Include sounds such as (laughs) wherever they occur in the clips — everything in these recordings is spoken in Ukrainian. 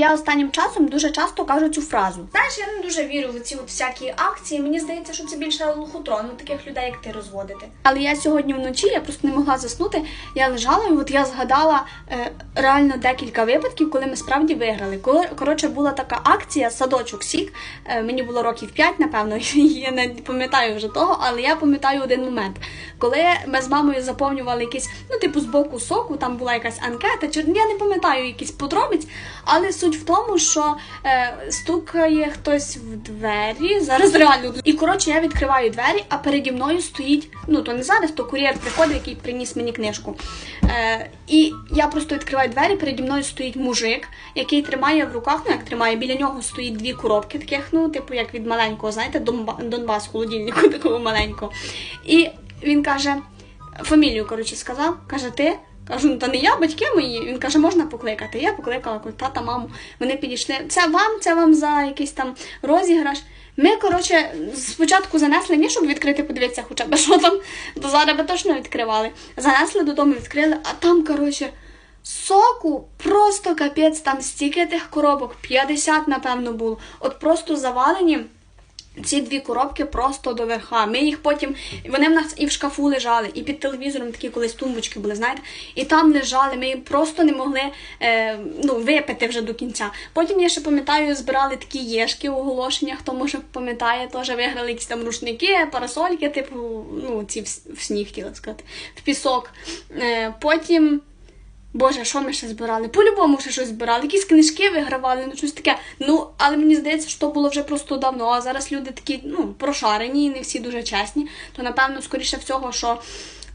я останнім часом дуже часто кажу цю фразу. Знаєш, я не дуже вірю в ці от всякі акції. Мені здається, що це більше лохотрон, ну таких людей, як ти розводити. Але я сьогодні вночі я просто не могла заснути. Я лежала, і от я згадала е, реально декілька випадків, коли ми справді виграли. Коли коротше була така акція Садочок Сік. Е, мені було років 5, напевно, (laughs) я не пам'ятаю вже того, але я пам'ятаю один момент, коли ми з мамою заповнювали якісь, ну, типу, з боку соку, там була якась анкета, чи я не пам'ятаю якісь подробиць, але суть в тому, що е, стукає хтось в двері. Зараз реально. І коротше, я відкриваю двері, а переді мною стоїть, ну то не зараз, то кур'єр приходить, який приніс мені книжку. Е, і я просто відкриваю двері, переді мною стоїть мужик, який тримає в руках, ну як тримає, біля нього стоїть дві коробки, таких, ну, типу, як від маленького, знаєте, Донба- Донбас холодильнику (laughs) такого маленького. І він каже, фамілію, коротше, сказав, каже, ти. Кажу, ну та не я, батьки мої. Він каже, можна покликати. Я покликала тата, маму. Вони підійшли. Це вам, це вам за якийсь там розіграш. Ми, коротше, спочатку занесли, ні, щоб відкрити, подивитися, хоча б що там, то зараз би точно відкривали. Занесли додому, відкрили, а там, коротше, соку просто капець, там стільки тих коробок, 50, напевно, було. От просто завалені. Ці дві коробки просто до верха. Ми їх потім, вони в нас і в шкафу лежали, і під телевізором такі колись тумбочки були, знаєте, і там лежали. Ми просто не могли е, ну, випити вже до кінця. Потім я ще пам'ятаю, збирали такі єшки у оголошеннях, хто може пам'ятає, теж виграли якісь там рушники, парасольки, типу, ну, ці в, в сніг, хотіла сказати, в пісок. Е, потім. Боже, що ми ще збирали? По-любому ще щось збирали, якісь книжки вигравали, ну щось таке. Ну, але мені здається, що було вже просто давно. А зараз люди такі, ну, прошарені, і не всі дуже чесні. То напевно, скоріше всього, що.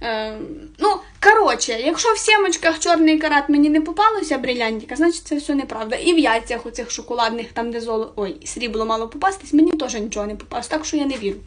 Е, ну, коротше, якщо в сімочках чорний карат мені не попалося брилянтика, значить це все неправда. І в яйцях оцих шоколадних, там, де золо... Ой, срібло мало попастись, мені теж нічого не попалось, так що я не вірю.